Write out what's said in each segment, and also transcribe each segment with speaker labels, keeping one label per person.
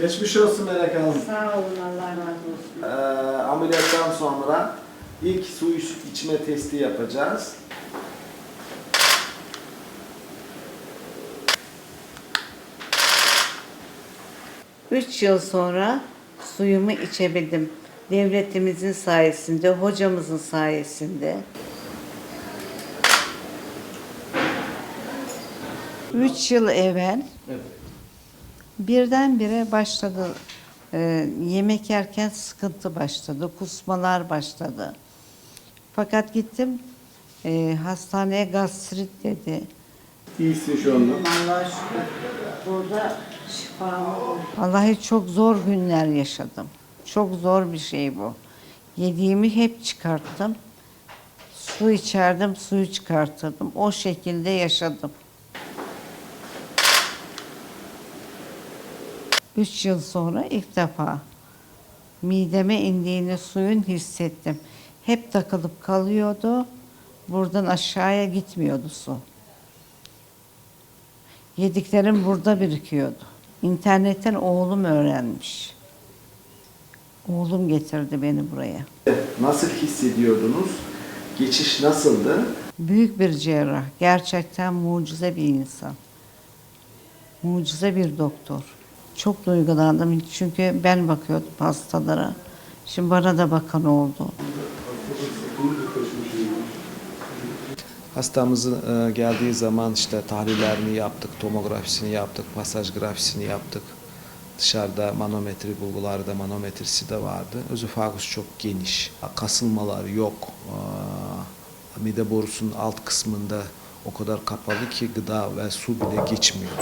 Speaker 1: Geçmiş olsun Melek Hanım.
Speaker 2: Sağ olun Allah razı olsun.
Speaker 1: Ee, ameliyattan sonra ilk su içme testi yapacağız.
Speaker 2: Üç yıl sonra suyumu içebildim. Devletimizin sayesinde, hocamızın sayesinde. Üç yıl evvel birdenbire başladı. Ee, yemek yerken sıkıntı başladı, kusmalar başladı. Fakat gittim e, hastaneye gastrit dedi.
Speaker 1: İyisin şu anda.
Speaker 2: Allah'a şükür. Burada şifamı Vallahi çok zor günler yaşadım. Çok zor bir şey bu. Yediğimi hep çıkarttım. Su içerdim, suyu çıkartırdım. O şekilde yaşadım. Üç yıl sonra ilk defa mideme indiğini suyun hissettim. Hep takılıp kalıyordu. Buradan aşağıya gitmiyordu su. Yediklerim burada birikiyordu. İnternetten oğlum öğrenmiş. Oğlum getirdi beni buraya.
Speaker 1: Nasıl hissediyordunuz? Geçiş nasıldı?
Speaker 2: Büyük bir cerrah. Gerçekten mucize bir insan. Mucize bir doktor. Çok duygulandım çünkü ben bakıyordum hastalara. Şimdi bana da bakan oldu.
Speaker 3: Hastamızın e, geldiği zaman işte tahlillerini yaptık, tomografisini yaptık, pasaj grafisini yaptık. Dışarıda manometri bulguları da manometrisi de vardı. Özofagus çok geniş, kasılmalar yok. Mide borusunun alt kısmında o kadar kapalı ki gıda ve su bile geçmiyor.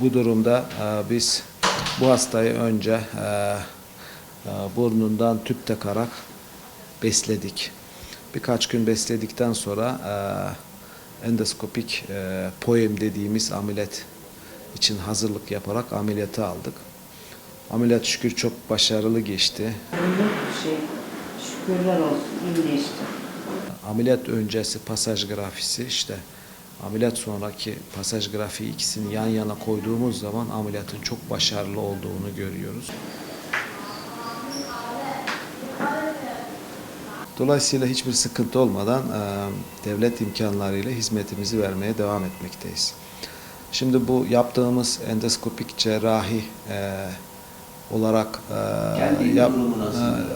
Speaker 3: Bu durumda e, biz bu hastayı önce e, e, burnundan tüp takarak besledik. Birkaç gün besledikten sonra e, endoskopik e, poem dediğimiz ameliyat için hazırlık yaparak ameliyatı aldık. Ameliyat şükür çok başarılı geçti.
Speaker 2: Şey. Şükürler olsun. iyileşti.
Speaker 3: Ameliyat öncesi pasaj grafisi işte ameliyat sonraki pasaj grafiği ikisini yan yana koyduğumuz zaman ameliyatın çok başarılı olduğunu görüyoruz. Dolayısıyla hiçbir sıkıntı olmadan e, devlet imkanlarıyla hizmetimizi vermeye devam etmekteyiz. Şimdi bu yaptığımız endoskopik cerrahi e, olarak e, yap- e,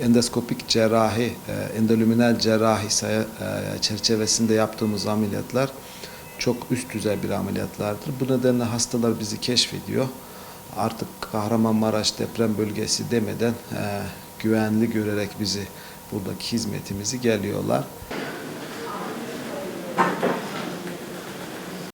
Speaker 3: endoskopik cerrahi, e, endoluminal cerrahi e, çerçevesinde yaptığımız ameliyatlar çok üst düzey bir ameliyatlardır. Bu nedenle hastalar bizi keşfediyor. Artık Kahramanmaraş deprem bölgesi demeden e, güvenli görerek bizi buradaki hizmetimizi geliyorlar.